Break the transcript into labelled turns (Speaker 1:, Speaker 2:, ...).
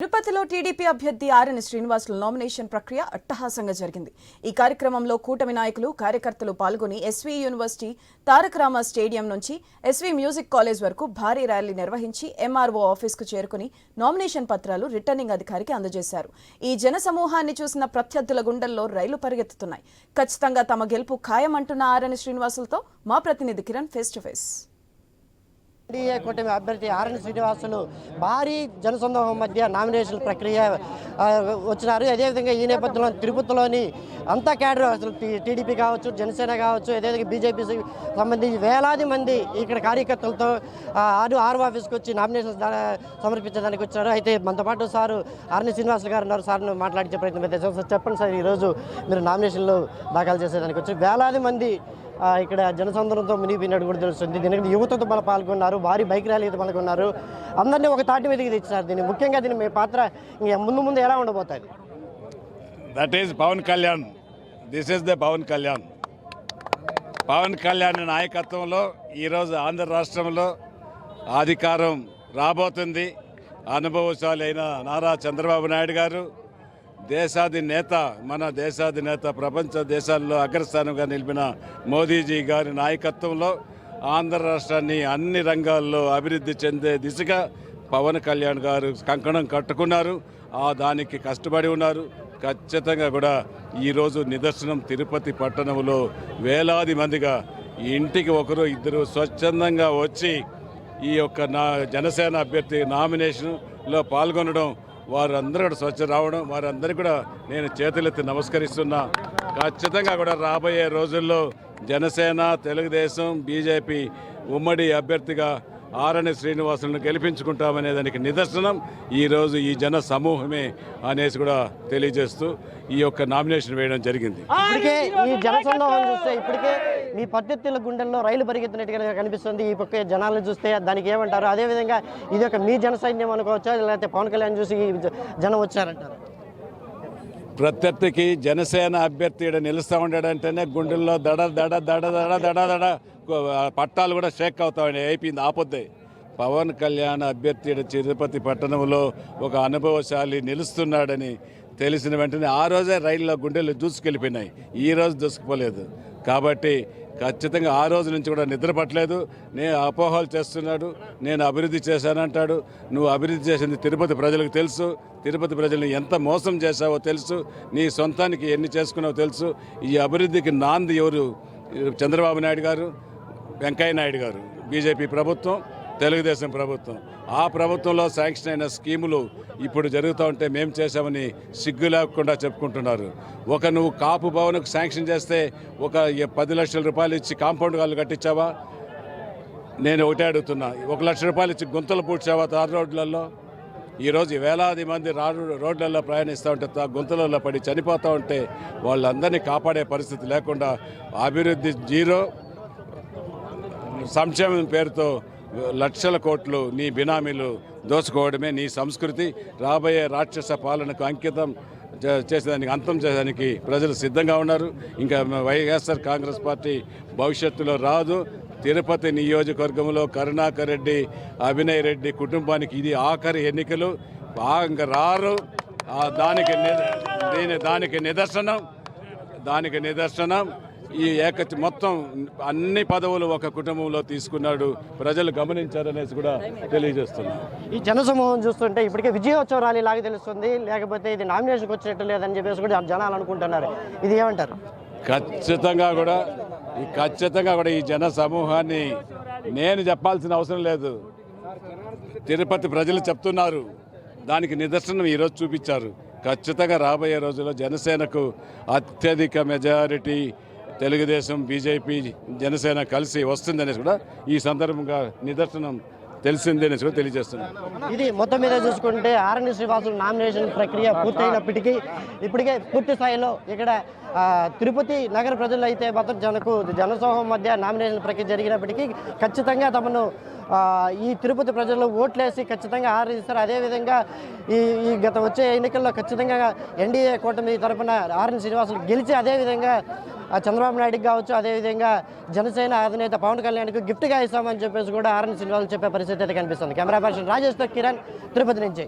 Speaker 1: తిరుపతిలో టీడీపీ అభ్యర్థి RN Srinivasulu nomination ప్రక్రియ అట్టహాసంగా జరిగింది. ఈ కార్యక్రమంలో కూటమి నాయకులు కార్యకర్తలు పాల్గొని SV university Taraka Rama stadium నుంచి ఎస్వీ మ్యూజిక్ కాలేజ్ వరకు భారీ ర్యాలీ నిర్వహించి ఎంఆర్ఓ ఆఫీస్కు చేరుకుని నామినేషన్ పత్రాలు రిటర్నింగ్ అధికారికి అందజేశారు. ఈ జన సమూహాన్ని చూసిన ప్రత్యర్థుల గుండెల్లో రైలు పరిగెత్తుతున్నాయి. ఖచ్చితంగా తమ గెలుపు ఖాయమంటున్న ఆర్ఎన్ శ్రీనివాసులతో మా ప్రతినిధి Kiran face to face
Speaker 2: NDA కూటమి అభ్యర్థి ఆర్ఎన్ శ్రీనివాసులు భారీ జనసందోహం మధ్య నామినేషన్ ప్రక్రియ వచ్చినారు. అదేవిధంగా ఈ నేపథ్యంలో తిరుపతిలోని అంతా క్యాడర్ అసలు టీడీపీ కావచ్చు జనసేన కావచ్చు అదేవిధంగా బీజేపీ సంబంధించి వేలాది మంది ఇక్కడ కార్యకర్తలతో ఆ, ఆరు ఆరు ఆఫీస్కి వచ్చి నామినేషన్ సమర్పించడానికి వచ్చారు. అయితే మనతో పాటు సారు ఆర్ఎన్ శ్రీనివాసులు గారు ఉన్నారు. సార్ను మాట్లాడించే ప్రయత్నం అయితే సార్ చెప్పండి సార్ ఈరోజు మీరు నామినేషన్లు దాఖలు చేసేదానికి వచ్చి వేలాది మంది ఇక్కడ జనసంద్రంతో మునిగిపోయినట్టు కూడా తెలుస్తుంది. దీనికి యువతతో మన పాల్గొన్నారు భారీ బైక్ ర్యాలీతో పాల్గొన్నారు. అందరినీ ఒక తాటి మీదకి తెచ్చినారు దీన్ని. ముఖ్యంగా దీని మీ పాత్ర ఇంకా ముందు ముందు ఎలా ఉండబోతుంది
Speaker 3: that is Pawan Kalyan. This is the Pawan Kalyan. Pawan Kalyan నాయకత్వంలో ఈరోజు ఆంధ్ర రాష్ట్రంలో అధికారం రాబోతుంది. అనుభవశాలైన నారా చంద్రబాబు నాయుడు గారు దేశాది నేత మన దేశాది నేత ప్రపంచ దేశాల్లో అగ్రస్థానంగా నిలిపిన మోదీజీ గారి నాయకత్వంలో ఆంధ్ర రాష్ట్రాన్ని అన్ని రంగాల్లో అభివృద్ధి చెందే దిశగా పవన్ కళ్యాణ్ గారు కంకణం కట్టుకున్నారు. ఆ దానికి కష్టపడి ఉన్నారు. ఖచ్చితంగా కూడా ఈరోజు నిదర్శనం తిరుపతి పట్టణంలో వేలాది మందిగా ఇంటికి ఒకరు ఇద్దరు స్వచ్ఛందంగా వచ్చి ఈ యొక్క నా జనసేన అభ్యర్థి నామినేషన్లో పాల్గొనడం వారందరూ కూడా స్వచ్ఛ రావడం వారందరికీ కూడా నేను చేతులెత్తి నమస్కరిస్తున్నా. ఖచ్చితంగా కూడా రాబోయే రోజుల్లో జనసేన తెలుగుదేశం బీజేపీ ఉమ్మడి అభ్యర్థిగా ఆరణి శ్రీనివాసులను గెలిపించుకుంటామనే దానికి నిదర్శనం ఈరోజు ఈ జన సమూహమే అనేసి కూడా తెలియజేస్తూ ఈ యొక్క నామినేషన్ వేయడం జరిగింది.
Speaker 2: ఇప్పటికే ఈ జనసందోహం చూస్తే ఇప్పటికే మీ పద్ధతుల గుండెల్లో రైలు పరిగెత్తినట్టుగా కనిపిస్తుంది. ఈ పక్క జనాలను చూస్తే దానికి ఏమంటారు? అదేవిధంగా ఇది ఒక మీ జన సైన్యం అనుకోవచ్చా? లేకపోతే పవన్ కళ్యాణ్ చూసి జనం వచ్చారంటారు?
Speaker 3: ప్రత్యర్థికి జనసేన అభ్యర్థి నిలుస్తూ ఉండడంటేనే గుండెల్లో దడ దడ దడ దడ దడ దడ పట్టాలు కూడా షేక్ అవుతామని అయిపోయింది ఆపొద్దే. పవన్ కళ్యాణ్ అభ్యర్థి తిరుపతి పట్టణంలో ఒక అనుభవశాలి నిలుస్తున్నాడని తెలిసిన వెంటనే ఆ రోజే రైల్లో గుండెలు దూసుకెళ్ళిపోయినాయి. ఈ రోజు దూసుకుపోలేదు. కాబట్టి ఖచ్చితంగా ఆ రోజు నుంచి కూడా నిద్రపట్టలేదు నేను అపోహలు చేస్తున్నాడు నేను అభివృద్ధి చేశానంటాడు. నువ్వు అభివృద్ధి చేసింది తిరుపతి ప్రజలకు తెలుసు. తిరుపతి ప్రజల్ని ఎంత మోసం చేశావో తెలుసు. నీ సొంతానికి ఎన్ని చేసుకున్నావో తెలుసు. ఈ అభివృద్ధికి నాంది ఎవరు? చంద్రబాబు నాయుడు గారు వెంకయ్య నాయుడు గారు. బీజేపీ ప్రభుత్వం. తెలుగుదేశం ప్రభుత్వం. ఆ ప్రభుత్వంలో శాంక్షన్ అయిన స్కీములు ఇప్పుడు జరుగుతూ ఉంటే మేము చేశామని సిగ్గు లేకుండా చెప్పుకుంటున్నారు. ఒక నువ్వు కాపు భవనకు శాంక్షన్ చేస్తే ఒక పది లక్షల రూపాయలు ఇచ్చి కాంపౌండ్ వాళ్ళు కట్టించావా? నేను ఒకటే అడుగుతున్నా. ఒక లక్ష రూపాయలు ఇచ్చి గుంతలు పూడ్చావా తారు రోడ్లలో ఈరోజు వేలాది మంది రాడు రోడ్లలో ప్రయాణిస్తూ ఉంటే గుంతలలో పడి చనిపోతూ ఉంటే వాళ్ళందరినీ కాపాడే పరిస్థితి లేకుండా అభివృద్ధి జీరో సంక్షేమం పేరుతో లక్షల కోట్లు నీ బినామీలు దోచుకోవడమే నీ సంస్కృతి. రాబోయే రాక్షస పాలనకు అంకితం చేసేదానికి అంతం చేయడానికి ప్రజలు సిద్ధంగా ఉన్నారు. ఇంకా వైఎస్ఆర్ కాంగ్రెస్ పార్టీ భవిష్యత్తులో రాదు. తిరుపతి నియోజకవర్గంలో కరుణాకర్ రెడ్డి అభినయ్ రెడ్డి కుటుంబానికి ఇది ఆఖరి ఎన్నికలు. బాగా రారు. దానికి దీని దానికి నిదర్శనం. దానికి నిదర్శనం. ఈ ఏక మొత్తం అన్ని పదవులు ఒక కుటుంబంలో తీసుకున్నాడు. ప్రజలు గమనించారనేసి కూడా తెలియజేస్తున్నారు
Speaker 2: ఈ జనసమూహం చూస్తుంటే ఇప్పటికే విజయోత్సవ ర్యాలీ లాగా తెలుస్తుంది. లేకపోతే ఇది నామినేషన్కి వచ్చినట్టు లేదని చెప్పేసి కూడా జనాలు అనుకుంటున్నారు. ఇది ఏమంటారు?
Speaker 3: ఖచ్చితంగా కూడా ఈ ఖచ్చితంగా కూడా ఈ జన సమూహాన్ని నేను చెప్పాల్సిన అవసరం లేదు. తిరుపతి ప్రజలు చెప్తున్నారు. దానికి నిదర్శనం ఈరోజు చూపించారు. ఖచ్చితంగా రాబోయే రోజుల్లో జనసేనకు అత్యధిక మెజారిటీ తెలుగుదేశం బీజేపీ జనసేన కలిసి వస్తుందనేసి కూడా ఈ సందర్భంగా నిదర్శనం తెలిసింది అనేసి కూడా తెలియజేస్తున్నాను
Speaker 2: ఇది మొత్తం మీద చూసుకుంటే ఆర్ఎన్ శ్రీవాసులు నామినేషన్ ప్రక్రియ పూర్తయినప్పటికీ ఇప్పటికే పూర్తి స్థాయిలో ఇక్కడ తిరుపతి నగర ప్రజలు అయితే మాత్రం జనకు జనసమూహం మధ్య నామినేషన్ ప్రక్రియ జరిగినప్పటికీ ఖచ్చితంగా తమను ఈ తిరుపతి ప్రజలు ఓట్లేసి ఖచ్చితంగా ఆదరిస్తారు అదేవిధంగా ఈ ఈ గత వచ్చే ఎన్నికల్లో ఖచ్చితంగా ఎన్డీఏ కూటమి తరఫున ఆర్ఎన్ శ్రీనివాసులు గెలిచి అదేవిధంగా చంద్రబాబు నాయుడుకి కావచ్చు అదేవిధంగా జనసేన అధినేత పవన్ కళ్యాణ్కి గిఫ్ట్గా ఇస్తామని చెప్పేసి కూడా ఆర్ఎన్ శ్రీనివాసులు చెప్పే పరిస్థితి అయితే కనిపిస్తుంది. కెమెరా పర్సన్ రాజేష్తో కిరణ్ తిరుపతి నుంచి.